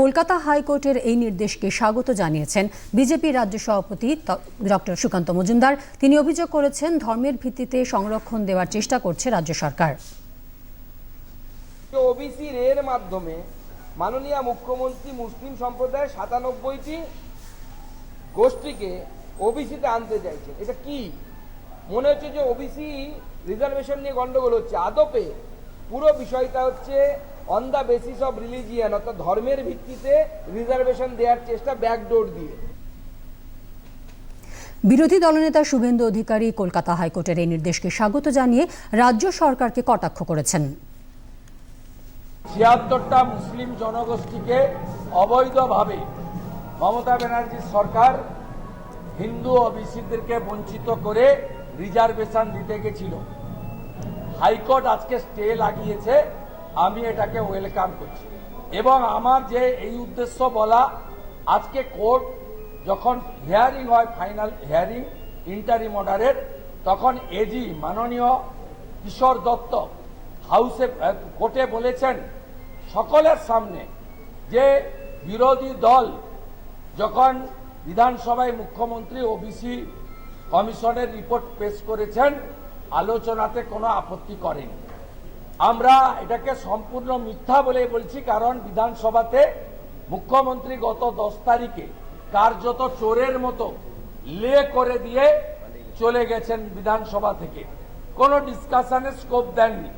কলকাতা হাইকোর্টের এই নির্দেশকে স্বাগত জানিয়েছেন বিজেপি রাজ্য সভাপতি ডক্টর সুকান্ত মজুমদার। তিনি অভিযোগ করেছেন, ধর্মের ভিত্তিতে সংরক্ষণ দেওয়ার চেষ্টা করছে রাজ্য সরকার। ওবিসি এর মাধ্যমে মাননীয় মুখ্যমন্ত্রী মুসলিম সম্প্রদায়ের সাতানব্বইটি গোষ্ঠীকে ওবিসিতে আনতে চাইছেন। এটা কি? মনে হচ্ছে যে ওবিসি রিজার্ভেশন নিয়ে গন্ডগোল হচ্ছে। আদপে পুরো বিষয়টা হচ্ছে on the basis of religion অর্থাৎ ধর্মের ভিত্তিতে রিজার্ভেশন দেওয়ার চেষ্টা ব্যাকডোর দিয়ে। বিরোধী দলনেতা শুভেন্দু অধিকারী কলকাতা হাইকোর্টের এই নির্দেশকে স্বাগত জানিয়ে রাজ্য সরকারকে কটাক্ষ করেছেন। ছিয়াত্তরটা মুসলিম জনগোষ্ঠীকে অবৈধভাবে মমতা ব্যানার্জির সরকার হিন্দু ওবিসিদেরকে বঞ্চিত করে রিজার্ভেশন দিতে গেছিল। হাইকোর্ট আজকে স্টে লাগিয়েছে। আমি এটাকে ওয়েলকাম করছি। এবং আমার যে এই উদ্দেশ্য বলা, আজকে কোর্ট যখন হিয়ারিং হয় ফাইনাল হিয়ারিং ইন্টারিম অর্ডারের তখন এজি মাননীয় কিশোর দত্ত হাউসে কোর্টে বলেছেন, সকলের সামনে যে বিরোধী দল যখন বিধানসভায় মুখ্যমন্ত্রী ওবিসি কমিশনের রিপোর্ট পেশ করেছেন, আলোচনাতে কোনো আপত্তি করেনি। আমরা এটাকে সম্পূর্ণ মিথ্যা বলে বলছি, কারণ বিধানসভাতে মুখ্যমন্ত্রী গত দশ তারিখে কার্যত চোরের মতো লে করে দিয়ে চলে গেছেন বিধানসভা থেকে। কোনো ডিসকাশনের স্কোপ দেননি।